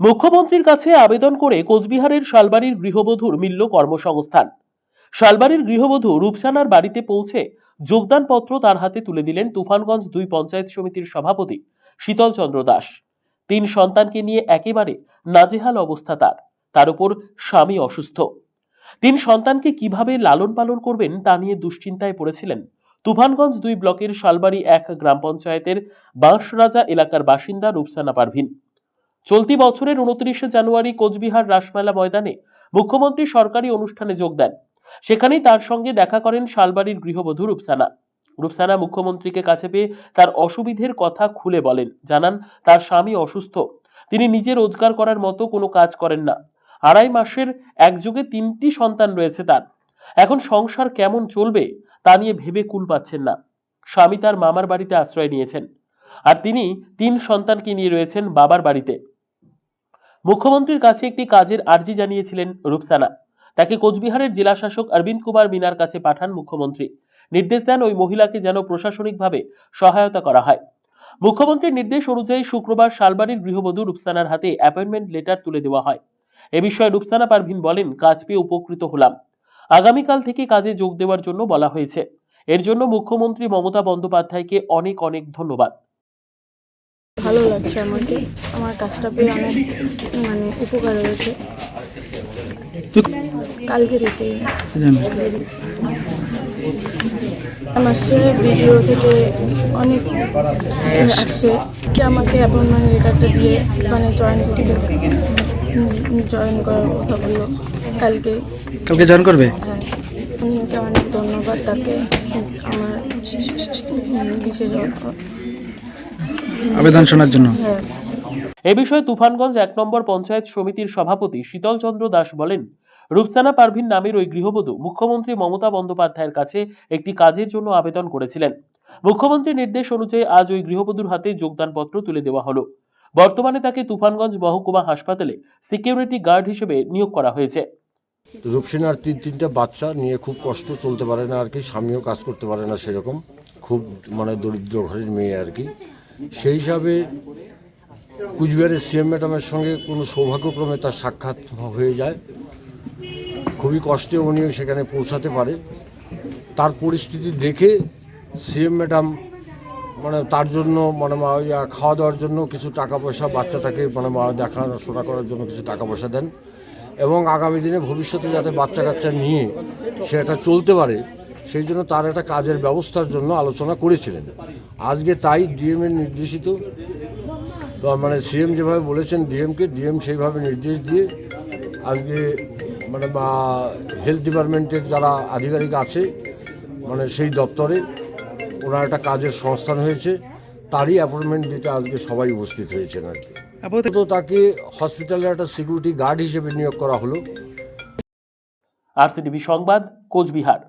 মুখ্যমন্ত্রীর কাছে আবেদন করে কোচবিহারের শালবাড়ির গৃহবধূর মিলল কর্মসংস্থান। শালবাড়ির গৃহবধূ রূপসানার বাড়িতে পৌঁছে যোগদানপত্র তার হাতে তুলে দিলেন তুফানগঞ্জ দুই পঞ্চায়েত সমিতির সভাপতি শীতল চন্দ্র দাস। তিন সন্তানকে নিয়ে একেবারে নাজেহাল অবস্থা তার তার উপর স্বামী অসুস্থ। তিন সন্তানকে কীভাবে লালন পালন করবেন তা নিয়ে দুশ্চিন্তায় পড়েছিলেন তুফানগঞ্জ দুই ব্লকের শালবাড়ি এক গ্রাম পঞ্চায়েতের বাঁশরাজা এলাকার বাসিন্দা রূপসানা পারভিন। চলতি বছরের উনত্রিশে জানুয়ারি কোচবিহার রাসমেলা ময়দানে মুখ্যমন্ত্রী সরকারি অনুষ্ঠানে যোগ দেন। সেখানেই তার সঙ্গে দেখা করেন শালবাড়ির গৃহবধূ রূপসানা। রূপসানা মুখ্যমন্ত্রীকে কাছে পেয়ে তার অসুবিধের কথা খুলে বলেন। জানান, তার স্বামী অসুস্থ। তিনি নিজে রোজগার করার মতো কোনো কাজ করেন না। আড়াই মাসের একযোগে তিনটি সন্তান রয়েছে তার। এখন সংসার কেমন চলবে তা নিয়ে ভেবে কুল পাচ্ছেন না। স্বামী তার মামার বাড়িতে আশ্রয় নিয়েছেন। আর তিনি তিন সন্তানকে নিয়ে রয়েছেন বাবার বাড়িতে। মুখ্যমন্ত্রীর কাছে একটি কাজের আর্জি জানিয়েছিলেন রূপসানা। তাকে কোচবিহারের জেলা শাসক অরবিন্দ কুমার মিনার কাছে পাঠান মুখ্যমন্ত্রী। নির্দেশ দেন ওই মহিলাকে যেন প্রশাসনিকভাবে সহায়তা করা হয়। মুখ্যমন্ত্রীর নির্দেশ অনুযায়ী শুক্রবার শালবাড়ির গৃহবধূ রূপসানার হাতে অ্যাপয়েন্টমেন্ট লেটার তুলে দেওয়া হয়। এ বিষয়ে রূপসানা পারভিন বলেন, কাজ পেয়ে উপকৃত হলাম। আগামীকাল থেকে কাজে যোগ দেওয়ার জন্য বলা হয়েছে। এর জন্য মুখ্যমন্ত্রী মমতা বন্দ্যোপাধ্যায়কে অনেক অনেক ধন্যবাদ। ভালো লাগছে আমাকে। আমার কাজটা পেয়ে অনেক মানে উপকার হয়েছে। কালকে থেকে। আমার সে ভিডিও থেকে অনেক আসছে কি আমাকে অ্যাপয়েন্টমেন্ট লেটারটা দিয়ে মানে জয়েন করতে জয়েন করার কথা বলল। কালকে। কালকে জয়েন করবে? হ্যাঁ। অনেক ধন্যবাদ। তাকে আমার বিশেষ আবেদন শোনার জন্য। এ বিষয়ে তুফানগঞ্জ এক নম্বর পঞ্চায়েত সমিতির সভাপতি শীতল চন্দ্র দাস বলেন রূপসানা পারভিন নামের ওই গৃহবধূ মুখ্যমন্ত্রী মমতা বন্দ্যোপাধ্যায়ের কাছে একটি কাজের জন্য আবেদন করেছিলেন। মুখ্যমন্ত্রীর নির্দেশ অনুযায়ী আজ ওই গৃহবধূর হাতে যোগদানপত্র তুলে দেওয়া হলো। বর্তমানে তাকে তুফানগঞ্জ মহকুমা হাসপাতালে সিকিউরিটি গার্ড হিসেবে নিয়োগ করা হয়েছে। রূপসেনার তিন তিনটা বাচ্চা নিয়ে খুব কষ্ট চলতে পারে না আর কি স্বামীও কাজ করতে পারে না সেরকম। খুব মানে দরিদ্র ঘরের মেয়ে আর কি। সেই হিসাবে কুচবিহারের সিএম ম্যাডামের সঙ্গে কোনো সৌভাগ্যক্রমে তার সাক্ষাৎ হয়ে যায়। খুবই কষ্টে উনিও সেখানে পৌঁছাতে পারে। তার পরিস্থিতি দেখে সিএম ম্যাডাম মানে তার জন্য মানে খাওয়া দাওয়ার জন্য কিছু টাকা পয়সা বাচ্চাটাকে মানে দেখাশোনা করার জন্য কিছু টাকা পয়সা দেন। এবং আগামী দিনে ভবিষ্যতে যাতে বাচ্চা কাচ্চা নিয়ে সেটা চলতে পারে সেই জন্য তার একটা কাজের ব্যবস্থার জন্য আলোচনা করেছিলেন। আজকে তাই ডিএম এর নির্দেশিত। তো মানে সিএম যেভাবে বলেছেন ডিএমকে ডিএম সেইভাবে নির্দেশ দিয়ে আজকে মানে বা হেলথ ডিপার্টমেন্টের যারা আধিকারিক আছে মানে সেই দপ্তরে ওনার একটা কাজের সংস্থান হয়েছে তারই অ্যাপয়েন্টমেন্ট দিতে আজকে সবাই উপস্থিত হয়েছেন আর কি। আপাতত তো তাকে হসপিটালে একটা সিকিউরিটি গার্ড হিসেবে নিয়োগ করা হলো। আরসিটিভি সংবাদ কোচবিহার।